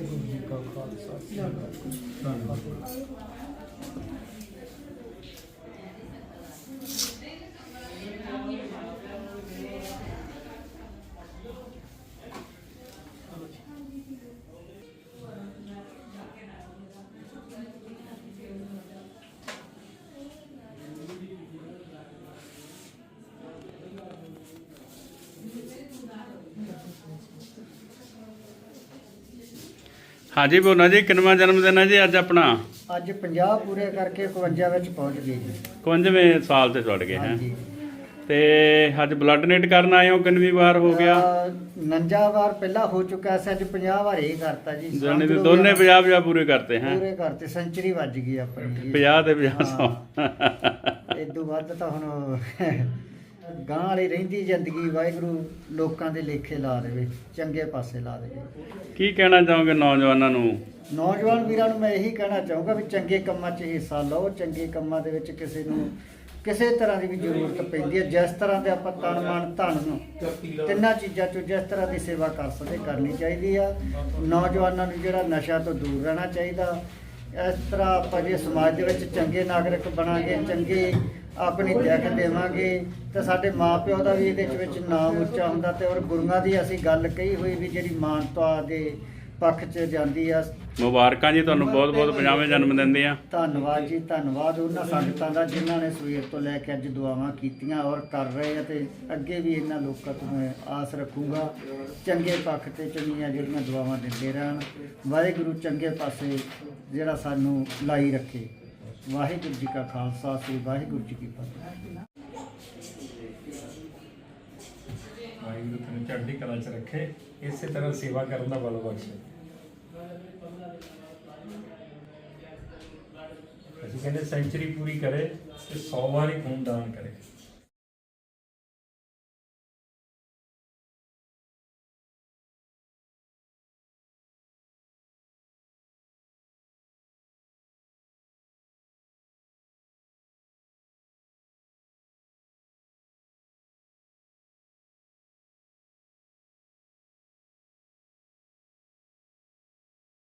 ਵਾਹਿਗੁਰੂ ਜੀ ਕਾ ਖਾਲਸਾ ਸ੍ਰੀ ਹਾਂਜੀ ਬੋਨਾ ਜੀ ਕਿੰਨਵਾਂ ਜਨਮ ਦਿਨ ਹੈ ਜੀ ਅੱਜ ਆਪਣਾ? ਅੱਜ 50 ਪੂਰੇ ਕਰਕੇ 51 ਵਿੱਚ ਪਹੁੰਚ ਗਏ ਜੀ। 51ਵੇਂ ਸਾਲ ਤੇ ਚੜ ਗਏ ਹੈ? ਹਾਂਜੀ। ਤੇ ਅੱਜ ਬਲੱਡ ਡੋਨੇਟ ਕਰਨ ਆਏ ਹੋ ਕਿੰਨਵੀਂ ਵਾਰ ਹੋ ਗਿਆ? ਅਹ 49 ਵਾਰ ਪਹਿਲਾਂ ਹੋ ਚੁੱਕਾ ਸੀ ਅੱਜ 50 ਵਾਰ ਇਹ ਕਰਤਾ ਜੀ। ਜਾਨੀ ਤੇ ਲਓ ਦੋਨੇ ਵੀ 50 50 ਪੂਰੇ ਕਰਤੇ ਹੈ? ਪੂਰੇ ਕਰਤੇ ਸੈਂਚਰੀ ਵੱਜ ਗਈ ਆਪਣੀ। ਜੀ। 50 ਤੇ 50 ਸੌ। ਇਦੋਂ ਵੱਧ ਤਾਂ ਹੁਣ ਗਾਂ ਵਾਲੀ ਰਹਿੰਦੀ ਜ਼ਿੰਦਗੀ ਵਾਹਿਗੁਰੂ ਲੋਕਾਂ ਦੇ ਲੇਖੇ ਲਾ ਦੇਵੇ ਚੰਗੇ ਪਾਸੇ ਲਾ ਦੇਵੇ। ਕੀ ਕਹਿਣਾ ਚਾਹੋਗੇ ਨੌਜਵਾਨਾਂ ਨੂੰ? ਨੌਜਵਾਨ ਵੀਰਾਂ ਨੂੰ ਮੈਂ ਇਹੀ ਕਹਿਣਾ ਚਾਹੂੰਗਾ ਵੀ ਚੰਗੇ ਕੰਮਾਂ 'ਚ ਹਿੱਸਾ ਲਓ ਚੰਗੇ ਕੰਮਾਂ ਦੇ ਵਿੱਚ ਕਿਸੇ ਨੂੰ ਕਿਸੇ ਤਰ੍ਹਾਂ ਦੀ ਵੀ ਜ਼ਰੂਰਤ ਪੈਂਦੀ ਹੈ ਜਿਸ ਤਰ੍ਹਾਂ ਦੇ ਆਪਾਂ ਤਨ ਮਨ ਧਨ ਨੂੰ ਤਿੰਨਾਂ ਚੀਜ਼ਾਂ 'ਚੋਂ ਜਿਸ ਤਰ੍ਹਾਂ ਦੀ ਸੇਵਾ ਕਰ ਸਕਦੇ ਕਰਨੀ ਚਾਹੀਦੀ ਆ। ਨੌਜਵਾਨਾਂ ਨੂੰ ਜਿਹੜਾ ਨਸ਼ਾ ਤੋਂ ਦੂਰ ਰਹਿਣਾ ਚਾਹੀਦਾ ਇਸ ਤਰ੍ਹਾਂ ਆਪਾਂ ਜੇ ਸਮਾਜ ਦੇ ਵਿੱਚ ਚੰਗੇ ਨਾਗਰਿਕ ਬਣਾਂਗੇ, ਚੰਗੇ ਆਪਣੀ ਦਿੱਖ ਦੇਵਾਂਗੇ, ਤੇ ਸਾਡੇ ਮਾਪਿਓ ਦਾ ਵੀ ਇਹਦੇ ਵਿੱਚ ਨਾਮ ਉੱਚਾ ਹੁੰਦਾ ਤੇ ਔਰ ਗੁਰੂਆਂ ਦੀ ਅਸੀਂ ਗੱਲ ਕਹੀ ਹੋਈ ਵੀ ਜਿਹੜੀ ਮਾਨਤਾ ਦੇ ਪੱਖ 'ਚ ਜਾਂਦੀ ਆ। ਮੁਬਾਰਕਾਂ ਜੀ ਤੁਹਾਨੂੰ ਬਹੁਤ ਬਹੁਤ 50ਵੇਂ ਜਨਮ ਦਿਨ ਦੀਆਂ ਧੰਨਵਾਦ ਜੀ ਧੰਨਵਾਦ ਉਹਨਾਂ ਸੰਗਤਾਂ ਦਾ ਜਿਨ੍ਹਾਂ ਨੇ ਸਵੇਰ ਤੋਂ ਲੈ ਕੇ ਅੱਜ ਦੁਆਵਾਂ ਕੀਤੀਆਂ ਔਰ ਕਰ ਰਹੇ ਆ ਤੇ ਅੱਗੇ ਵੀ ਇਹਨਾਂ ਲੋਕਾਂ ਤੋਂ ਮੈਂ ਆਸ ਰੱਖੂੰਗਾ। ਚੰਗੇ ਪੱਖ ਤੇ ਚੰਗੀਆਂ ਜਿਹੜੀਆਂ ਦੁਆਵਾਂ ਦਿੰਦੇ ਰਹਿਣ। ਵਾਹਿਗੁਰੂ ਚੰਗੇ ਪਾਸੇ ਜਿਹੜਾ ਸਾਨੂੰ ਲਾਈ ਰੱਖੇ। ਵਾਹਿਗੁਰੂ ਜੀ ਕਾ ਖਾਲਸਾ ਸ੍ਰੀ ਵਾਹਿਗੁਰੂ ਜੀ ਕੀ ਫਤਿਹ। ਵਾਹਿਗੁਰੂ ਚੜ੍ਹਦੀ ਕਲਾ 'ਚ ਰੱਖੇ, ਇਸੇ ਤਰ੍ਹਾਂ ਸੇਵਾ ਕਰਨ ਦਾ ਬਲ ਬਖਸ਼ੇ ਅਸੀਂ ਕਹਿੰਦੇ ਸੈਂਚਰੀ ਪੂਰੀ ਕਰੇ ਤੇ 100 ਵਾਰੀ ਖੂਨ ਦਾਨ ਕਰੇ।